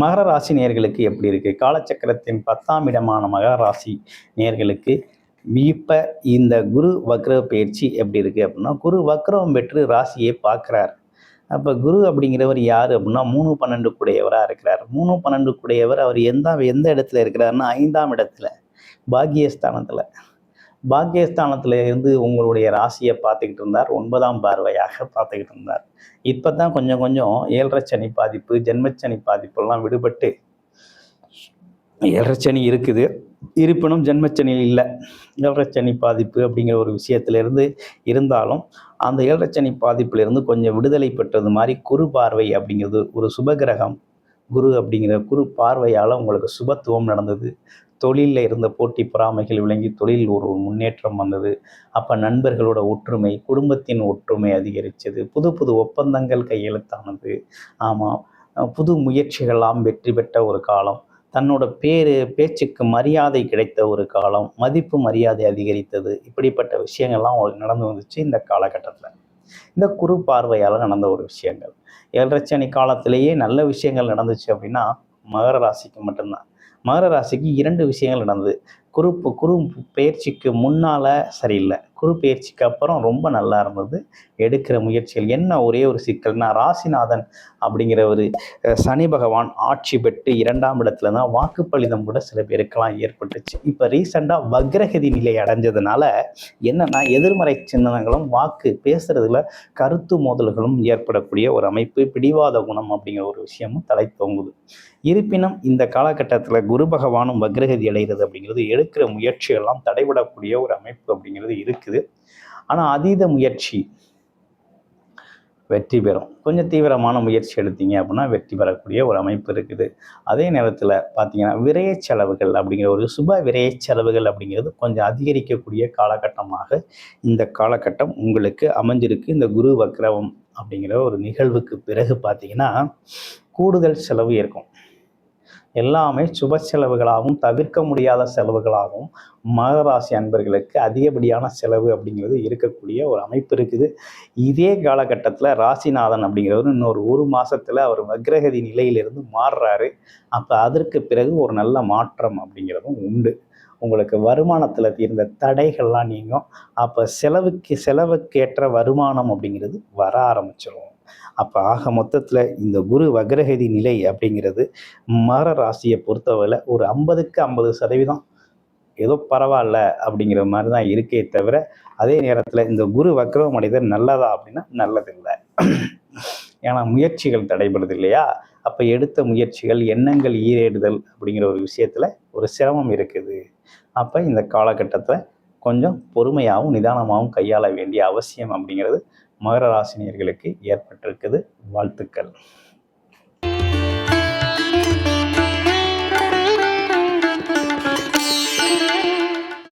மகர ராசி நேர்களுக்கு எப்படி இருக்கு? காலச்சக்கரத்தின் பத்தாம் இடமான மகர ராசி நேர்களுக்கு இப்போ இந்த குரு வக்ர பயிற்சி எப்படி இருக்கு அப்படின்னா குரு வக்ரம் பெற்று ராசியை பார்க்குறார். அப்போ குரு அப்படிங்கிறவர் யார் அப்படின்னா மூணு பன்னெண்டு கூடையவராக இருக்கிறார். மூணு பன்னெண்டு கூடையவர் அவர் எந்த எந்த இடத்துல இருக்கிறாருன்னா ஐந்தாம் இடத்துல பாக்கியஸ்தானத்தில் பாக்கியஸ்தானத்தில் இருந்து உங்களுடைய ராசியை பார்த்துக்கிட்டு இருந்தார். ஒன்பதாம் பார்வையாக பார்த்துக்கிட்டு இருந்தார். இப்போ தான் கொஞ்சம் கொஞ்சம் ஏழரை சனி பாதிப்பு ஜென்மச்சனி பாதிப்பெல்லாம் விடுபட்டு ஏழரை சனி இருக்குது. இருப்பினும் ஜென்மச்சனி இல்லை. ஏழரை சனி பாதிப்பு அப்படிங்கிற ஒரு விஷயத்திலிருந்து இருந்தாலும் அந்த ஏழரை சனி பாதிப்பிலிருந்து கொஞ்சம் விடுதலை பெற்றது மாதிரி குரு பார்வை அப்படிங்கிறது ஒரு சுபகிரகம் குரு அப்படிங்கிற குரு பார்வையால் உங்களுக்கு சுபத்துவம் நடந்தது. தொழிலில் இருந்த போட்டி பொறாமைகள் விளங்கி தொழில் ஒரு முன்னேற்றம் வந்தது. அப்போ நண்பர்களோட ஒற்றுமை குடும்பத்தின் ஒற்றுமை அதிகரித்தது புது புது ஒப்பந்தங்கள் கையெழுத்தானது. ஆமாம் புது முயற்சிகள்லாம் வெற்றி பெற்ற ஒரு காலம். தன்னோட பேர் பேச்சுக்கு மரியாதை கிடைத்த ஒரு காலம். மதிப்பு மரியாதை அதிகரித்தது. இப்படிப்பட்ட விஷயங்கள்லாம் நடந்து வந்துச்சு இந்த காலகட்டத்தில். இந்த குறு பார்வையால் நடந்த ஒரு விஷயங்கள். ஏழரச்சனி காலத்திலேயே நல்ல விஷயங்கள் நடந்துச்சு அப்படின்னா மகர ராசிக்கு மட்டும்தான். மகர ராசிக்கு இரண்டு விஷயங்கள் நடந்தது. குரு குரு பயிற்சிக்கு முன்னால் சரியில்லை. குரு பயிற்சிக்கு அப்புறம் ரொம்ப நல்லா இருந்தது. எடுக்கிற முயற்சிகள் என்ன ஒரே ஒரு சிக்கல்னா ராசிநாதன் அப்படிங்கிற ஒரு சனி பகவான் ஆட்சி பெற்று இரண்டாம் இடத்துல தான் வாக்குப்பளிதம் கூட சில பேருக்கெல்லாம் ஏற்பட்டுச்சு. இப்போ ரீசெண்டாக வக்ரகதி நிலை அடைஞ்சதுனால என்னென்னா எதிர்மறை சின்னங்களும் வாக்கு பேசுகிறதுல கருத்து மோதல்களும் ஏற்படக்கூடிய ஒரு அமைப்பு பிடிவாத குணம் அப்படிங்கிற ஒரு விஷயமும் தலை தோங்குது. இருப்பினும் இந்த காலகட்டத்தில் குரு பகவானும் வக்ரகதி அடைகிறது அப்படிங்கிறது எடுக்கிற முயற்சிகள்லாம் தடைபடக்கூடிய ஒரு அமைப்பு அப்படிங்கிறது இருக்குது. ஆனால் அதீத முயற்சி வெற்றி பெறும். கொஞ்சம் தீவிரமான முயற்சி எடுத்தீங்க அப்படின்னா வெற்றி பெறக்கூடிய ஒரு அமைப்பு இருக்குது. அதே நேரத்தில் பார்த்தீங்கன்னா விரய செலவுகள் அப்படிங்கிற ஒரு சுப விரய செலவுகள் அப்படிங்கிறது கொஞ்சம் அதிகரிக்கக்கூடிய காலகட்டமாக இந்த காலகட்டம் உங்களுக்கு அமைஞ்சிருக்கு. இந்த குரு வக்ரவம் அப்படிங்கிற ஒரு நிகழ்வுக்கு பிறகு பார்த்தீங்கன்னா கூடுதல் செலவு இருக்கும். எல்லாமே சுப செலவுகளாகவும் தவிர்க்க முடியாத செலவுகளாகவும் மகராசி அன்பர்களுக்கு அதிகப்படியான செலவு அப்படிங்கிறது இருக்கக்கூடிய ஒரு அமைப்பு இருக்குது. இதே காலகட்டத்தில் ராசிநாதன் அப்படிங்கிறவர் இன்னொரு ஒரு மாதத்தில் அவர் வக்ரகதி நிலையிலிருந்து மாறுறாரு. அப்போ அதற்கு பிறகு ஒரு நல்ல மாற்றம் அப்படிங்கிறதும் உண்டு. உங்களுக்கு வருமானத்தில் இருந்த தடைகள்லாம் நீங்கும். அப்போ செலவுக்கு செலவுக்கேற்ற வருமானம் அப்படிங்கிறது வர ஆரம்பிச்சிடும் அப்போ ஆக மொத்தத்தில் இந்த குரு வக்ரகதி நிலை அப்படிங்கிறது மர ராசியை பொறுத்தவரை ஒரு ஐம்பதுக்கு ஐம்பது சதவீதம் ஏதோ பரவாயில்ல அப்படிங்கிற மாதிரி தான் இருக்கே தவிர அதே நேரத்தில் இந்த குரு வக்ரம் அடைதல் நல்லதா அப்படின்னா நல்லதில்லை. ஏன்னா முயற்சிகள் தடைபடுது இல்லையா? அப்போ எடுத்த முயற்சிகள் எண்ணங்கள் ஈரேடுதல் அப்படிங்கிற ஒரு விஷயத்தில் ஒரு சிரமம் இருக்குது. அப்போ இந்த காலகட்டத்தில் கொஞ்சம் பொறுமையாகவும் நிதானமாகவும் கையாள வேண்டிய அவசியம் அப்படிங்கிறது மகர ராசினியர்களுக்கு ஏற்பட்டிருக்குது வாழ்த்துக்கள்.